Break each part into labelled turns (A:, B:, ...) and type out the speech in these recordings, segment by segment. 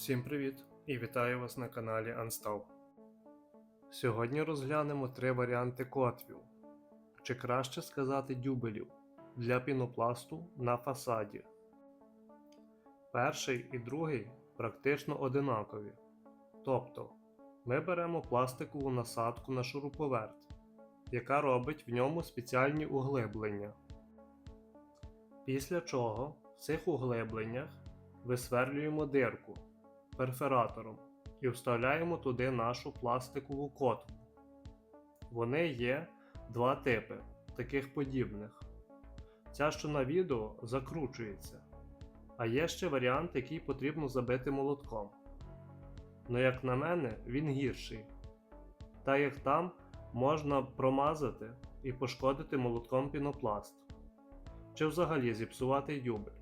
A: Всім привіт і вітаю вас на каналі Unstop. Сьогодні розглянемо три варіанти котвів, чи краще сказати дюбелів для пінопласту на фасаді. Перший і другий практично одинакові. Тобто ми беремо пластикову насадку на шуруповерт, яка робить в ньому спеціальні углиблення. Після чого в цих углибленнях висверлюємо дирку перфоратором і вставляємо туди нашу пластикову котву. Вони є два типи, таких подібних. Ця, що на відео, закручується. А є ще варіант, який потрібно забити молотком. Ну, як на мене, він гірший. Та як там можна промазати і пошкодити молотком пінопласт, чи взагалі зіпсувати дюбель.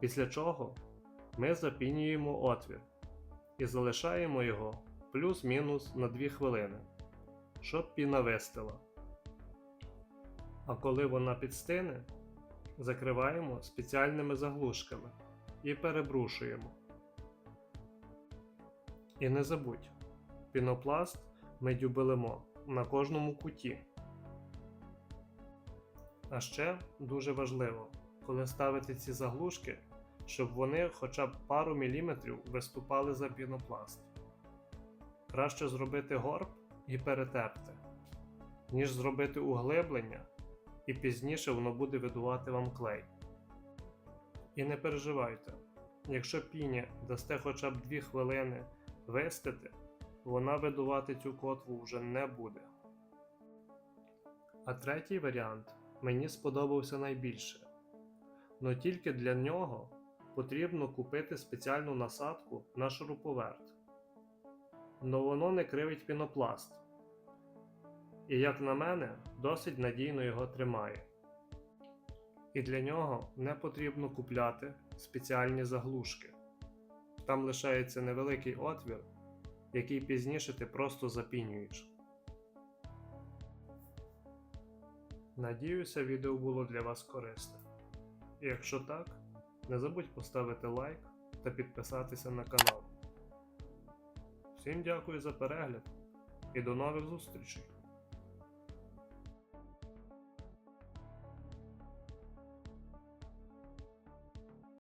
A: Після чого ми запінюємо отвір і залишаємо його плюс-мінус на 2 хвилини, щоб піна вистила. А коли вона підстине, закриваємо спеціальними заглушками і перебрушуємо. І не забудь, пінопласт ми дюбелимо на кожному куті. А ще дуже важливо, коли ставите ці заглушки, щоб вони хоча б пару міліметрів виступали за пінопласт. Краще зробити горб і перетерти, ніж зробити углиблення, і пізніше воно буде видувати вам клей. І не переживайте, якщо піні дасте хоча б 2 хвилини вистити, вона видувати цю котву вже не буде. А третій варіант мені сподобався найбільше. Но тільки для нього потрібно купити спеціальну насадку на шуруповерт. Но воно не кривить пінопласт. І, як на мене, досить надійно його тримає. І для нього не потрібно купляти спеціальні заглушки. Там лишається невеликий отвір, який пізніше ти просто запінюєш. Надіюся, відео було для вас корисне. І якщо так, не забудь поставити лайк та підписатися на канал. Всім дякую за перегляд і до нових зустрічей!